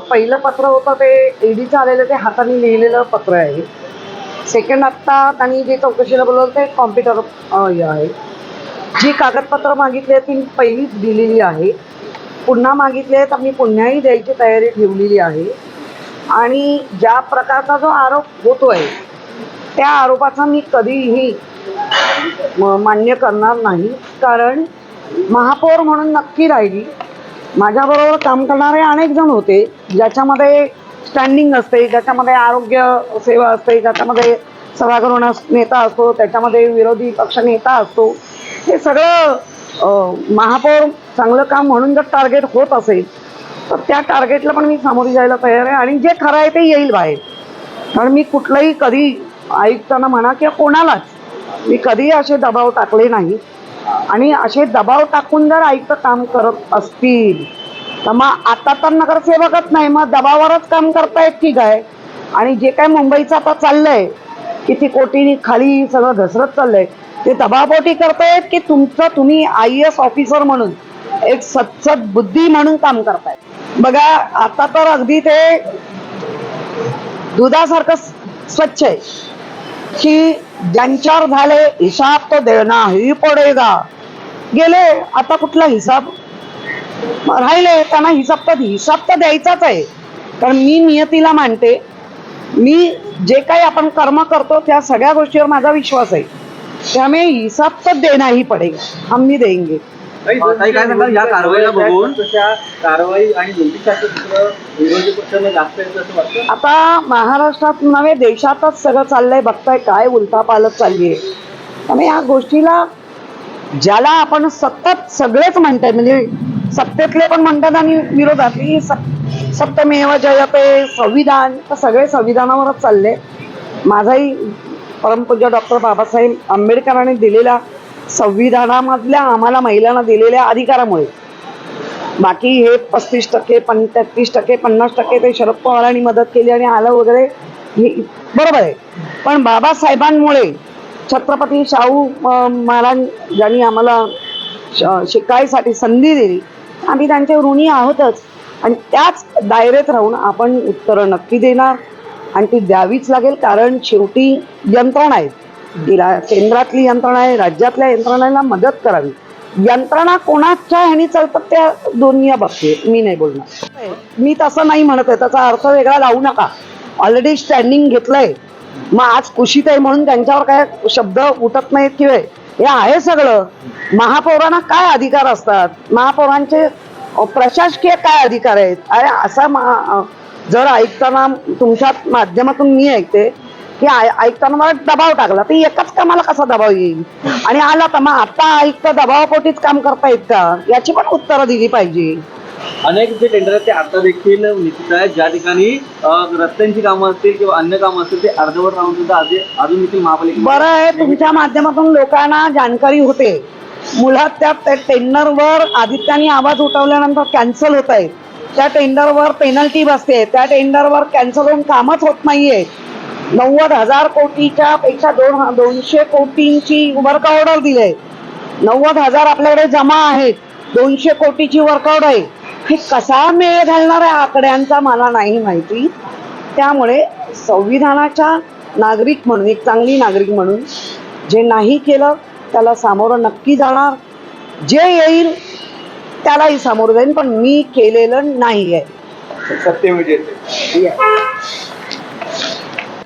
पहिलं पत्र होतं ते ईडीचं आलेलं ते हाताने लिहिलेलं पत्र आहे. सेकंड आत्ता त्यांनी जे चौकशीला बोलवलं ते कॉम्प्युटर हे आहे. जी कागदपत्रं मागितली आहेत ती पहिलीच दिलेली आहे. पुन्हा मागितले आहेत आम्ही पुन्हाही द्यायची तयारी ठेवलेली आहे. आणि ज्या प्रकारचा जो आरोप होतो आहे त्या आरोपाचा मी कधीही मान्य करणार नाही. कारण महापौर म्हणून नक्की राहिली. माझ्याबरोबर काम करणारे अनेक जण होते ज्याच्यामध्ये स्टँडिंग असते ज्याच्यामध्ये आरोग्य सेवा असते ज्याच्यामध्ये सभागृह नेता असतो त्याच्यामध्ये विरोधी पक्ष नेता असतो. हे सगळं महापौर चांगलं काम म्हणून जर टार्गेट होत असेल तर त्या टार्गेटला पण मी सामोरी जायला तयार आहे आणि जे खरं आहे ते येईल बाहेर. कारण मी कुठलंही कधी आयुक्तांना म्हणा किंवा कोणालाच मी कधीही असे दबाव टाकले नाही. आणि असे दबाव टाकून जर आयुक्त काम करत असतील तर मग आता तर नगरसेवकच नाही मग दबावावरच काम करतायत की काय? आणि जे काय मुंबईचं आता चाललंय किती कोटीनी खाली सगळं घसरत चाललंय ते दबावपोटी करतायत की तुमचं तुम्ही आय एस ऑफिसर म्हणून एक सत्सत बुद्धी म्हणून काम करताय बघा आता तर अगदी ते दुधासारखं स्वच्छ आहे. की ज्यांच्यावर झाले हिसाब तो देना ही पडेगा गेले आता कुठला हिसाब? राहिले त्यांना हिसाब तर हिसाब तर द्यायचाच आहे. कारण मी नियतीला मानते मी जे काही आपण कर्म करतो त्या सगळ्या गोष्टीवर माझा विश्वास आहे. त्यामुळे हिसाब तर देना ही पडेगा हम भी देंगे. ताई काय सांगाल? या कारवाईला बघून? कारवाई आणि नोटीसाचं चित्र विरोधी पक्षांना जास्त येतं असं वाटतं? आता महाराष्ट्रात नव्हे देशातच सगळं चाललंय. बघताय काय उलथा पालत चालली आहे त्यामुळे या गोष्टीला ज्याला आपण सतत सगळेच म्हणताय म्हणजे सत्तेतले पण म्हणतात आणि विरोधातली स- सत्यमेव जयते संविधान तर सगळे संविधानावरच चालले. माझाही परमपूज्य डॉक्टर बाबासाहेब आंबेडकरांनी दिलेल्या संविधानामधल्या आम्हाला महिलांना दिलेल्या अधिकारामुळे. बाकी हे पस्तीस टक्के पं तेहतीस टक्के पन्नास टक्के ते शरद पवारांनी मदत केली आणि आलं वगैरे हे बरोबर आहे. पण बाबासाहेबांमुळे छत्रपती शाहू महाराज ज्यांनी आम्हाला श- शिकायसाठी संधी दिली आम्ही त्यांचे ऋणी आहोतच. आणि त्याच दायरेत राहून आपण उत्तरं नक्की देणार. आणि ती द्यावीच लागेल कारण शेवटी यंत्रणा आहेत की केंद्रातली यंत्रणा आहे राज्यातल्या यंत्रणांना मदत करावी. यंत्रणा कोणाच्या ह्यानी चालतात त्या दोन्ही बघते मी नाही बोलणार. मी तसं नाही म्हणत आहे त्याचा अर्थ वेगळा लावू नका. ऑलरेडी स्टँडिंग घेतलंय. मग आज कुशीत आहे म्हणून त्यांच्यावर काय शब्द उठत नाहीत किंवा हे आहे सगळं. महापौरांना काय अधिकार असतात? महापौरांचे प्रशासकीय काय अधिकार आहेत? अरे असा जर ऐकताना तुमच्या माध्यमातून मी ऐकते आय- ऐकताना मला दबाव टाकला. तर एकाच कामाला कसा दबाव येईल? आणि आला तर मग आता आयुक्त दबावापोटीच काम करतायत का याची पण उत्तरं दिली पाहिजे. अनेक जे टेंडर आहेत ते आता देखील निश्चित आहेत. ज्या ठिकाणी रस्त्यांची कामं असतील किंवा अन्य कामं असतील ते अर्धवट राहून सुद्धा अजून देखील महापालिका बरं आहे तुमच्या माध्यमातून लोकांना जाणकारी होते. मुळात त्या टेंडरवर आदित्याने आवाज उठवल्यानंतर कॅन्सल होत आहे त्या टेंडरवर पेनल्टी बसते. त्या टेंडरवर कॅन्सल होऊन कामच होत नाहीये. नव्वद हजार कोटीच्या पेक्षा दोन दोनशे कोटींची वर्क ऑर्डर दिले. नव्वद हजार आपल्याकडे जमा आहेत. दोनशे कोटीची वर्क ऑर्डर आहे. हे कसा मेळ घालणार आहे आकड्यांचा मला नाही माहिती. त्यामुळे संविधानाच्या नागरिक म्हणून एक चांगली नागरिक म्हणून जे नाही केलं त्याला सामोरं नक्की जाणार. जे येईल त्यालाही सामोरं जाईल पण मी केलेलं नाही आहे सत्य विजेते